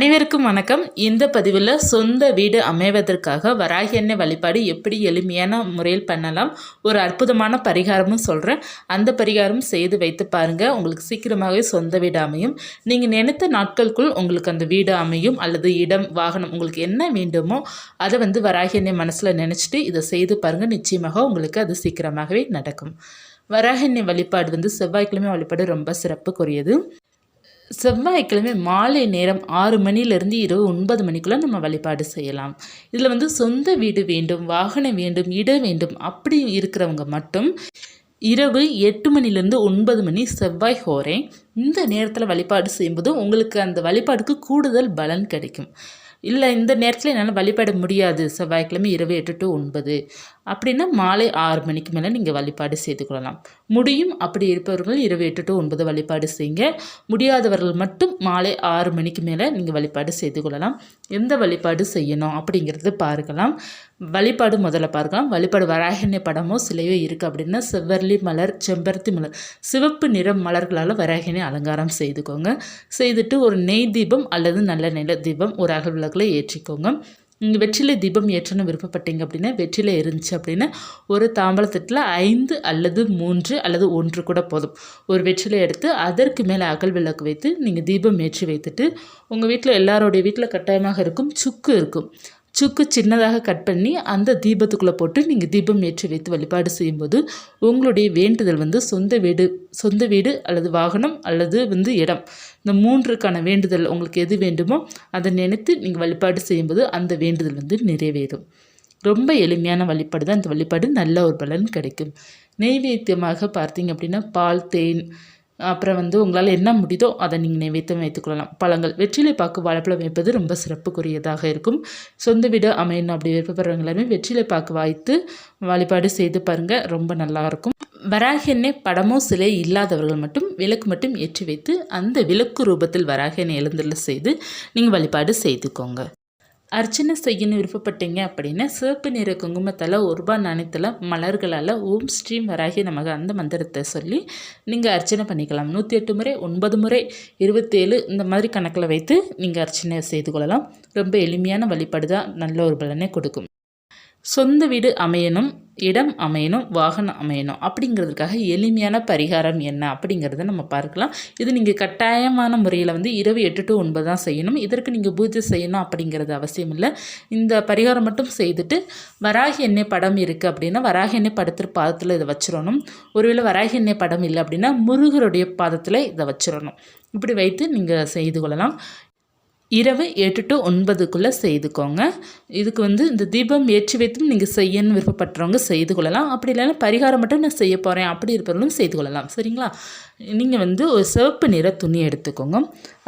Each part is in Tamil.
அனைவருக்கும் வணக்கம். இந்த பதிவில் சொந்த வீடு அமைவதற்காக வராகி எண்ணெய் வழிபாடு எப்படி எளிமையான முறையில் பண்ணலாம் ஒரு அற்புதமான பரிகாரமும் சொல்கிறேன் அந்த பரிகாரம் செய்து வைத்து பாருங்கள் உங்களுக்கு சீக்கிரமாகவே சொந்த வீடு அமையும். நீங்கள் நினைத்த நாட்களுக்குள் உங்களுக்கு அந்த வீடு அமையும் அல்லது இடம் வாகனம் உங்களுக்கு என்ன வேண்டுமோ அதை வந்து வராகி எண்ணெய் மனசில் நினச்சிட்டு இதை செய்து பாருங்கள் நிச்சயமாக உங்களுக்கு அது சீக்கிரமாகவே நடக்கும். வராகி எண்ணெய் வழிபாடு வந்து செவ்வாய்க்கிழமை வழிபாடு ரொம்ப சிறப்புக்குரியது. செவ்வாய்க்கிழமை மாலை நேரம் ஆறு மணிலேருந்து இரவு ஒன்பது மணிக்குள்ளே நம்ம வழிபாடு செய்யலாம். இதில் வந்து சொந்த வீடு வேண்டும் வாகனம் வேண்டும் இடம் வேண்டும் அப்படி இருக்கிறவங்க மட்டும் இரவு எட்டு மணிலேருந்து ஒன்பது மணி செவ்வாய் ஹோரே இந்த நேரத்தில் வழிபாடு செய்யும்போது உங்களுக்கு அந்த வழிபாடுக்கு கூடுதல் பலன் கிடைக்கும். இல்லை இந்த நேரத்தில் என்னால் வழிபாட முடியாது. செவ்வாய்க்கிழமை இரவு எட்டு டு ஒன்பது. அப்படின்னா மாலை ஆறு மணிக்கு மேலே நீங்கள் வழிபாடு செய்து கொள்ளலாம். முடியும் அப்படி இருப்பவர்கள் இரவு எட்டு டு ஒன்பது வழிபாடு செய்யுங்க. முடியாதவர்கள் மட்டும் மாலை ஆறு மணிக்கு மேலே நீங்கள் வழிபாடு செய்து கொள்ளலாம். எந்த வழிபாடு செய்யணும் அப்படிங்கிறது பார்க்கலாம். வழிபாடு முதல்ல பார்க்கலாம். வழிபாடு வராகினை படமோ சிலையோ இருக்குது அப்படின்னா செவ்வரளி மலர் செம்பருத்தி மலர் சிவப்பு நிறம் மலர்களால் வராகினை அலங்காரம் செய்துக்கோங்க. செய்துட்டு ஒரு நெய் தீபம் அல்லது நல்ல நில தீபம் ஒரு அகல் விளக்கில் ஏற்றிக்கோங்க. நீங்கள் வெற்றிலை தீபம் ஏற்றணும் விருப்பப்பட்டீங்க அப்படின்னா வெற்றிலை இருந்துச்சு அப்படின்னா ஒரு தாம்பழத்தட்டில் ஐந்து அல்லது மூன்று அல்லது ஒன்று கூட போதும். ஒரு வெற்றிலை எடுத்து அதற்கு மேலே அகல் விளக்கு வைத்து நீங்கள் தீபம் ஏற்றி வைத்துட்டு உங்கள் வீட்டில் எல்லாரோடைய வீட்டில் கட்டாயமாக இருக்கும் சுக்கு இருக்கும். சுக்கு சின்னதாக கட் பண்ணி அந்த தீபத்துக்குள்ளே போட்டு நீங்கள் தீபம் ஏற்றி வைத்து வழிபாடு செய்யும்போது உங்களுடைய வேண்டுதல் வந்து சொந்த வீடு சொந்த வீடு அல்லது வாகனம் அல்லது வந்து இடம். இந்த மூன்றுக்கான வேண்டுதல் உங்களுக்கு எது வேண்டுமோ அதை நினைத்து நீங்கள் வழிபாடு செய்யும்போது அந்த வேண்டுதல் வந்து நிறைவேறும். ரொம்ப எளிமையான வழிபாடு தான். இந்த வழிபாடு நல்ல ஒரு பலன் கிடைக்கும். நெய்வேத்தியமாக பார்த்தீங்க அப்படின்னா பால் தேன் அப்புறம் வந்து உங்களால் என்ன முடியுதோ அதை நீங்கள் நைவேத்தியம் வைத்துக்கொள்ளலாம் பழங்கள். வெற்றிலை பாக்கு வாழைப்பழம் வைப்பது ரொம்ப சிறப்புக்குரியதாக இருக்கும். சொந்த வீடு அமையணும் அப்படி விருப்பப்படுறவங்க எல்லாருமே வெற்றிலை பாக்கு வாய்த்து வழிபாடு செய்து பாருங்கள் ரொம்ப நல்லாயிருக்கும் வராகி படமோ சிலை இல்லாதவர்கள் மட்டும் விளக்கு மட்டும் ஏற்றி வைத்து அந்த விளக்கு ரூபத்தில் வராக எண்ணெய் எழுந்துள்ள செய்து நீங்கள் வழிபாடு செய்துக்கோங்க. அர்ச்சனை செய்யணும் விருப்பப்பட்டீங்க அப்படின்னா சிவப்பு நிற குங்குமத்தால் ஒரு ரூபாய் நாணயத்தில் மலர்களால் ஓம் ஸ்ரீம் வராகி நமக்கு அந்த மந்திரத்தை சொல்லி நீங்கள் அர்ச்சனை பண்ணிக்கலாம். நூற்றி எட்டு முறை ஒன்பது முறை இருபத்தேழு இந்த மாதிரி கணக்கில் வைத்து நீங்கள் அர்ச்சனை செய்து கொள்ளலாம். ரொம்ப எளிமையான வழிபாடு தான் நல்ல ஒரு பலனை கொடுக்கும். சொந்த வீடு அமையணும் இடம் அமையணும் வாகனம் அமையணும். அப்படிங்கிறதுக்காக எளிமையான பரிகாரம் என்ன அப்படிங்கிறத நம்ம பார்க்கலாம். இது நீங்கள் கட்டாயமான முறையில் வந்து இரவு எட்டு டு ஒன்பது தான் செய்யணும். இதற்கு நீங்கள் பூஜை செய்யணும் அப்படிங்கிறது அவசியம் இல்லை. இந்த பரிகாரம் மட்டும் செய்துட்டு வராகி எண்ணெய் படம் இருக்குது அப்படின்னா வராகி எண்ணெய் படத்திற்கு பாதத்தில் இதை வச்சிடணும். ஒருவேளை வராகி எண்ணெய் படம் இல்லை அப்படின்னா முருகருடைய பாதத்தில் இதை வச்சிடணும். இப்படி வைத்து நீங்கள் செய்து கொள்ளலாம். இரவு எட்டு டு ஒன்பதுக்குள்ளே செய்துக்கோங்க. இதுக்கு வந்து இந்த தீபம் ஏற்றி வைத்தும் நீங்கள் செய்யணும்னு விருப்பப்படுறவங்க செய்து கொள்ளலாம். அப்படி இல்லைன்னா பரிகாரம் மட்டும் நான் செய்ய போகிறேன் அப்படி இருப்பவர்களும் செய்து கொள்ளலாம். சரிங்களா? நீங்கள் வந்து ஒரு சிவப்பு நிற துணி எடுத்துக்கோங்க.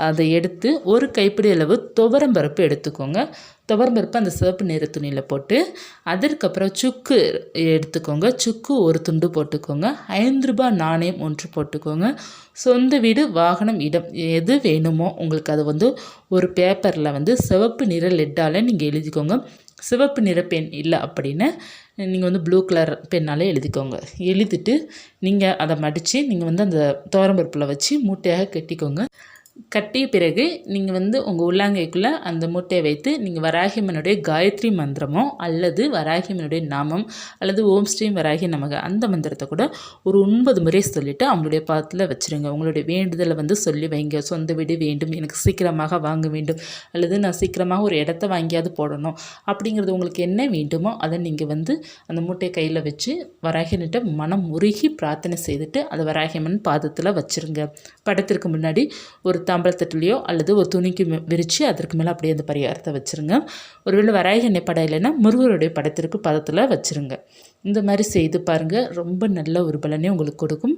அதை எடுத்து ஒரு கைப்பிடி அளவு துவரம்பருப்பு எடுத்துக்கோங்க. துவரம்பருப்பு அந்த சிவப்பு நிற துணியில் போட்டு அதற்கப்புறம் சுக்கு எடுத்துக்கோங்க. சுக்கு ஒரு துண்டு போட்டுக்கோங்க. ஐந்து ரூபாய் நாணயம் ஒன்று போட்டுக்கோங்க. சொந்த வீடு வாகனம் இடம் எது வேணுமோ உங்களுக்கு அது வந்து ஒரு பேப்பரில் வந்து சிவப்பு நிற லெட்டால் நீங்கள் எழுதிக்கோங்க. சிவப்பு நிற பென் இல்லை அப்படின்னு நீங்கள் வந்து ப்ளூ கலர் பெண்ணாலே எழுதிக்கோங்க. எழுதிட்டு நீங்கள் அதை மடித்து நீங்கள் வந்து அந்த தோரம்பருப்பில் வச்சு மூட்டையாக கட்டிக்கோங்க. கட்டிய பிறகு நீங்கள் வந்து உங்கள் உள்ளாங்கைக்குள்ளே அந்த மூட்டையை வைத்து நீங்கள் வராகிமனுடைய காயத்ரி மந்திரமோ அல்லது வராகிமனுடைய நாமம் அல்லது ஓம் ஸ்ரீம் வராகி நமக அந்த மந்திரத்தை கூட ஒரு ஒன்பது முறை சொல்லிவிட்டு அவங்களுடைய பாதத்தில் வச்சுருங்க. உங்களுடைய வேண்டுதலை வந்து சொல்லி வைங்க. சொந்த வீடு வேண்டும். எனக்கு சீக்கிரமாக வாங்க வேண்டும். அல்லது நான் சீக்கிரமாக ஒரு இடத்த வாங்கியாவது போடணும். அப்படிங்கிறது உங்களுக்கு என்ன வேண்டுமோ அதை நீங்கள் வந்து அந்த மூட்டையை கையில் வச்சு வராகினிட்ட மனம் உருகி பிரார்த்தனை செய்துட்டு அதை வராகியம்மன் பாதத்தில் வச்சுருங்க. படத்திற்கு முன்னாடி ஒரு தாம்பளத்தட்டுலையோ அல்லது ஒரு துணிக்கு விரித்து அதற்கு மேலே அப்படியே அந்த பரிகாரத்தை வச்சுருங்க. ஒருவேளை வராகி எண்ணெய் படம் இல்லைன்னா முருகருடைய படத்திற்கு பதத்தில் வச்சுருங்க. இந்த மாதிரி செய்து பாருங்கள் ரொம்ப நல்ல ஒரு பலனே உங்களுக்கு கொடுக்கும்.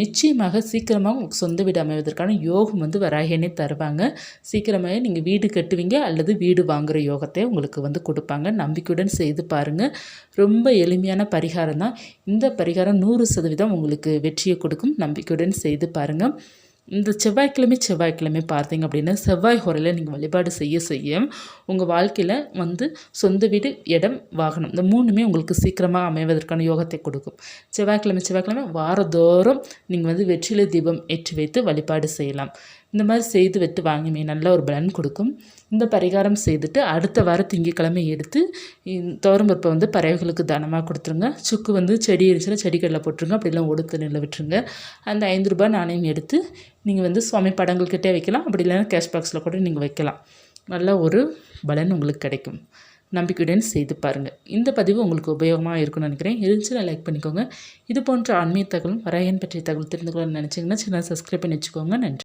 நிச்சயமாக சீக்கிரமாக உங்களுக்கு சொந்த வீடு அமைவதற்கான யோகம் வந்து வராகினே தருவாங்க. சீக்கிரமாக நீங்கள் வீடு கட்டுவீங்க அல்லது வீடு வாங்குகிற யோகத்தை உங்களுக்கு வந்து கொடுப்பாங்க. நம்பிக்கையுடன் செய்து பாருங்கள் ரொம்ப எளிமையான பரிகாரம் தான் இந்த பரிகாரம் நூறு சதவீதம் உங்களுக்கு வெற்றியை கொடுக்கும். நம்பிக்கையுடன் செய்து பாருங்கள் இந்த செவ்வாய்க்கிழமை செவ்வாய்க்கிழமை பார்த்தீங்க அப்படின்னா செவ்வாய் ஹோரையில் நீங்கள் வழிபாடு செய்ய செய்ய உங்கள் வாழ்க்கையில் வந்து சொந்த வீடு இடம் வாகனம் இந்த மூணுமே உங்களுக்கு சீக்கிரமாக அமைவதற்கான யோகத்தை கொடுக்கும். செவ்வாய்க்கிழமை செவ்வாய்க்கிழமை வாரதோறும் நீங்கள் வந்து வெற்றிலை தீபம் ஏற்றி வைத்து வழிபாடு செய்யலாம். இந்த மாதிரி செய்து வைத்து வாங்குமே நல்ல ஒரு பலன் கொடுக்கும். இந்த பரிகாரம் செய்துட்டு அடுத்த வாரம் திங்கக்கிழமை எடுத்து துவரம்பருப்பை வந்து பறவைகளுக்கு தானமாக கொடுத்துருங்க. சுக்கு வந்து செடி இருந்துச்சுன்னா செடிகளில் போட்டுருங்க. அப்படிலாம் ஒடுத்து நில விட்டுருங்க. அந்த ஐந்து ரூபாய் நாணயம் எடுத்து நீங்கள் வந்து சுவாமி படங்கள்கிட்டே வைக்கலாம். அப்படி இல்லைன்னா கேஷ் பாக்ஸில் கூட நீங்கள் வைக்கலாம். நல்ல ஒரு பலன் உங்களுக்கு கிடைக்கும். நம்பிக்கையுடன் செய்து பாருங்கள் இந்த பதிவு உங்களுக்கு உபயோகமாக இருக்கும்னு நினைக்கிறேன். இருந்துச்சுன்னா லைக் பண்ணிக்கோங்க. இது போன்ற ஆன்மீக தகவலும் வரையன் பற்றிய தகவல் தெரிந்து கொள்ளணும்னு நினச்சிங்கன்னா சின்ன சப்ஸ்கிரைப் பண்ணி வச்சுக்கோங்க. நன்றி.